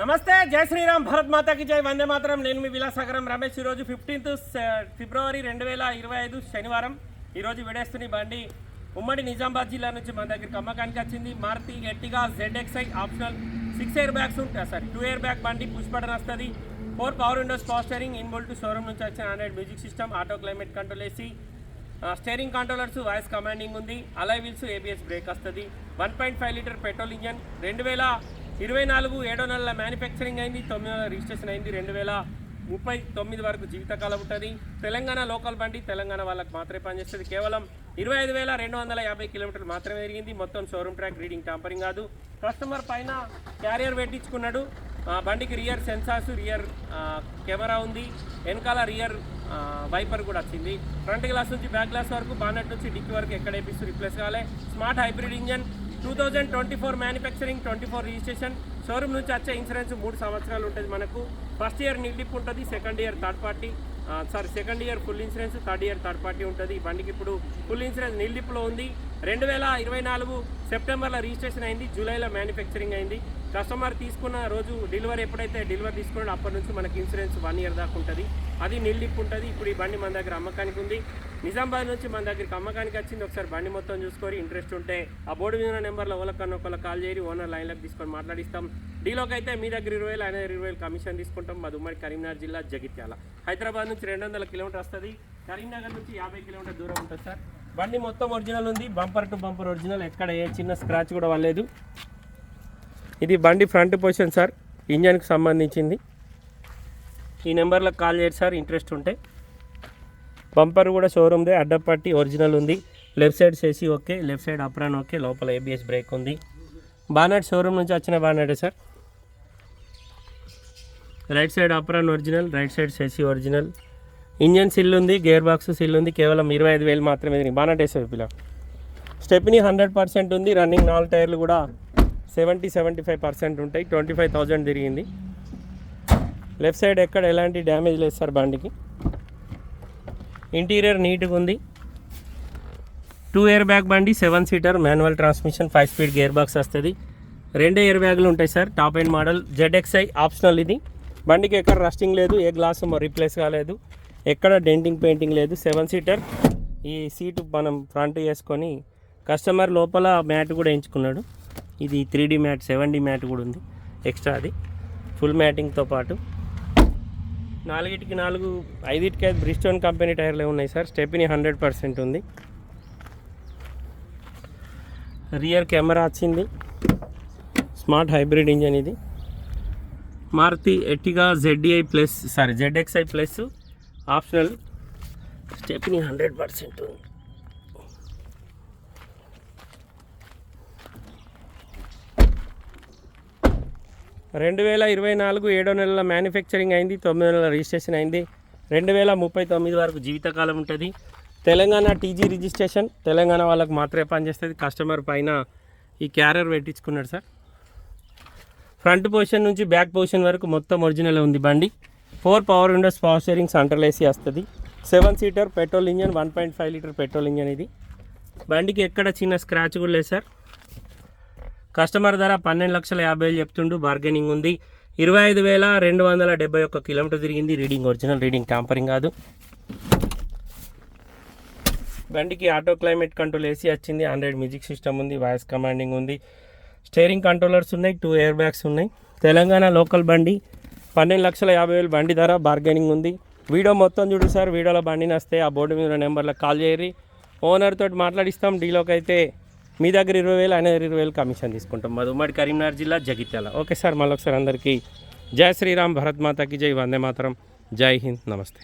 నమస్తే జై శ్రీరామ్ భరత్ మాతాకి జై వందే మాత్రం. నేను మీ విలాసాగరం రమేష్. ఈరోజు ఫిఫ్టీన్త్ ఫిబ్రవరి రెండు వేల ఇరవై ఐదు శనివారం. ఈరోజు విడేస్తుని బండి ఉమ్మడి నిజామాబాద్ జిల్లా నుంచి మన దగ్గర అమ్మకానికి వచ్చింది. Maruti Ertiga ZXI optional. Six air bags ఉంటాయి సారీ టూ ఇయర్ బ్యాగ్ బండి పుష్ బటన్ వస్తుంది. ఫోర్ పవర్ విండోస్ పాస్టరింగ్ స్టేరింగ్ షోరూమ్ నుంచి వచ్చిన hundred music system auto climate control AC steering controllers voice commanding ఉంది. అలై వీల్స్ ఏబిఎస్ బ్రేక్ వస్తుంది. One point five litre petrol engine రెండు వేల ఇరవై నాలుగు ఏడో నెలల మ్యానుఫ్యాక్చరింగ్ అయింది తొమ్మిది నెలల రిజిస్ట్రేషన్ అయింది. రెండు వేల ముప్పై తొమ్మిది వరకు జీవితకాలం ఉంటుంది. తెలంగాణ లోకల్ బండి తెలంగాణ వాళ్ళకి మాత్రమే పనిచేస్తుంది. కేవలం ఇరవై ఐదు వేల రెండు వందల యాభై కిలోమీటర్లు మాత్రమే జరిగింది మొత్తం షోరూమ్ ట్రాక్ రీడింగ్ టాంపరింగ్ కాదు. కస్టమర్ పైన క్యారియర్ పెట్టించుకున్నాడు. ఆ, బండికి రియర్ సెన్సార్స్ రియర్ కెమెరా ఉంది. వెనకాల రియర్ వైపర్ కూడా వచ్చింది. ఫ్రంట్ గ్లాస్ నుంచి బ్యాక్ గ్లాస్ వరకు బానెట్ నుంచి డిక్కి వరకు ఎక్కడ వేపిస్తూ రిప్లేస్ కావాలి smart hybrid engine two thousand twenty four manufacturing twenty four registration showroom నుంచి వచ్చే ఇన్సూరెన్స్ మూడు సంవత్సరాలు ఉంటుంది మనకు. ఫస్ట్ ఇయర్ నిల్డిప్ ఉంటుంది second year third party sorry second year full insurance third year third party ఉంటుంది. ఈ బండికి ఇప్పుడు ఫుల్ ఇన్సూరెన్స్ నిల్డిప్లో ఉంది. రెండు వేల ఇరవై నాలుగు సెప్టెంబర్లో రిజిస్ట్రేషన్ అయింది జూలైలో మ్యానుఫ్యాక్చరింగ్ అయింది. కస్టమర్ తీసుకున్న రోజు డెలివరీ ఎప్పుడైతే డెలివరీ తీసుకున్నాడో అప్పటి నుంచి మనకి ఇన్సూరెన్స్ వన్ ఇయర్ దాకా ఉంటుంది. అది నిల్లిప్పు ఉంటుంది. ఇప్పుడు ఈ బండి మన దగ్గర అమ్మకానికి ఉంది. నిజామాబాద్ నుంచి మన దగ్గరికి అమ్మకానికి వచ్చింది. ఒకసారి బండి మొత్తం చూసుకొని ఇంట్రెస్ట్ ఉంటే ఆ బోర్డు మీద ఉన్న నెంబర్లో ఓలకన్నా ఒకళ్ళు కాల్ చేయరు ఓనర్ లైన్లోకి తీసుకొని మాట్లాడిస్తాం. డీలోకి అయితే మీ దగ్గర ఇరవై వేలు ఆయన ఇరవై వేలు కమిషన్ తీసుకుంటాం. మాది ఉమ్మడి కరీంనగర్ జిల్లా జగిత్యాల. హైదరాబాద్ నుంచి రెండు వందల కిలోమీటర్ వస్తుంది. కరీంనగర్ నుంచి యాభై కిలోమీటర్ దూరం ఉంటుంది సార్. బండి మొత్తం ఒరిజినల్ ఉంది. Bumper to bumper original. ఎక్కడ ఏ చిన్న స్క్రాచ్ కూడా వల్లేదు ఇది బండి ఫ్రంట్ పొజిషన్ సార్. ఇంజన్కి సంబంధించింది. ఈ నెంబర్లో కాల్ చేయండి సార్. ఇంట్రెస్ట్ ఉంటే. బంపర్ కూడా షోరూమ్దే. అడ్డపట్టి ఒరిజినల్ ఉంది. లెఫ్ట్ సైడ్ చేసి okay left side apron okay లోపల ఏబిఎస్ బ్రేక్ ఉంది. బానెట్ షోరూమ్ నుంచి వచ్చిన బానెటే sir. Right side apron original right side చేసి ఒరిజినల్. ఇంజన్ సిల్ ఉంది గేర్ బాక్స్ సిల్ ఉంది కేవలం ఇరవై ఐదు వేలు మాత్రమే తిరిగి. బానెట్ వేసే పిల్ల. స్టెప్ని హండ్రెడ్ పర్సెంట్ ఉంది రన్నింగ్ నాలుగు టైర్లు కూడా సెవెంటీ సెవెంటీ ఫైవ్ పర్సెంట్ ఉంటాయి ట్వంటీ ఫైవ్ థౌజండ్ తిరిగింది. లెఫ్ట్ సైడ్ ఎక్కడ ఎలాంటి డ్యామేజ్ లేదు సార్ బండికి. ఇంటీరియర్ నీట్గా ఉంది. టూ ఇయర్ బ్యాగ్ బండి seven seater manual transmission five speed gear box వస్తుంది. రెండే ఇయర్ బ్యాగులు ఉంటాయి sir top end model ZXI optional ఇది. బండికి ఎక్కడ రస్టింగ్ లేదు ఏ గ్లాస్ రీప్లేస్ కాలేదు. ఎక్కడ డెంటింగ్ పెయింటింగ్ లేదు. Seven seater. ఈ సీటు మనం ఫ్రంట్ వేసుకొని కస్టమర్ లోపల మ్యాట్ కూడా ఎంచుకున్నాడు. ఇది three D mat seven D mat కూడా ఉంది. ఎక్స్ట్రా అది. ఫుల్ మ్యాటింగ్తో పాటు. నాలుగిటికి నాలుగు ఐదిటికి ఐదు బ్రిస్టోన్ కంపెనీ టైర్లే ఉన్నాయి సార్. స్టెప్ని హండ్రెడ్ పర్సెంట్ ఉంది. రియర్ కెమెరా వచ్చింది. స్మార్ట్ హైబ్రిడ్ ఇంజన్ ఇది. Maruti Ertiga ZDI plus sorry ZXI plus optional stepney hundred percent. ఉంది రెండు వేల ఇరవై నాలుగు ఏడో నెలల మ్యానుఫ్యాక్చరింగ్ అయింది తొమ్మిది నెలల రిజిస్ట్రేషన్ అయింది. రెండు వేల ముప్పై తొమ్మిది వరకు జీవితకాలం ఉంటుంది. తెలంగాణ టీజీ రిజిస్ట్రేషన్ తెలంగాణ వాళ్ళకి మాత్రమే పనిచేస్తుంది. కస్టమర్ పైన ఈ క్యారియర్ పెట్టించుకున్నాడు సార్. ఫ్రంట్ పొజిషన్ నుంచి బ్యాక్ పొజిషన్ వరకు మొత్తం ఒరిజినల్ ఉంది బండి. Four power windows power steering central AC వస్తుంది. Seven seater petrol engine one point five litre petrol engine ఇది. బండికి ఎక్కడ చిన్న స్క్రాచ్ కూడా లేదు సార్. కస్టమర్ ధర పన్నెండు లక్షల యాభై వేలు చెప్తుండు బార్గెనింగ్ ఉంది. ఇరవై ఐదు వేల రెండు వందల డెబ్బై ఒక్క కిలోమీటర్ తిరిగింది. రీడింగ్ ఒరిజినల్ రీడింగ్ ట్యాంపరింగ్ కాదు. బండికి ఆటో క్లైమేట్ కంట్రోల్ ఏసీ వచ్చింది. హండ్రెడ్ మ్యూజిక్ సిస్టమ్ ఉంది వాయిస్ కమాండింగ్ ఉంది. స్టేరింగ్ కంట్రోలర్స్ ఉన్నాయి టూ ఎయిర్ బ్యాగ్స్ ఉన్నాయి. తెలంగాణ లోకల్ బండి పన్నెండు లక్షల యాభై వేలు బండి ధర బార్గెనింగ్ ఉంది. వీడియో మొత్తం చూడు సార్ వీడియోలో బండిని వస్తే ఆ బోర్డు మీద నెంబర్లకు కాల్ చేయరి ఓనర్ తోటి మాట్లాడిస్తాం డీలోకి అయితే మీ దగ్గర ఇరవై వేలు ఆయన దగ్గర ఇరవై వేలు కమిషన్ తీసుకుంటాం. మాది ఉమ్మడి కరీంనగర్ జిల్లా జగిత్యాల. ఓకే సార్ మళ్ళీ ఒకసారి అందరికీ జై శ్రీరామ్ భరత్ మాతకి జై వందే మాతరం. జై హింద్ నమస్తే.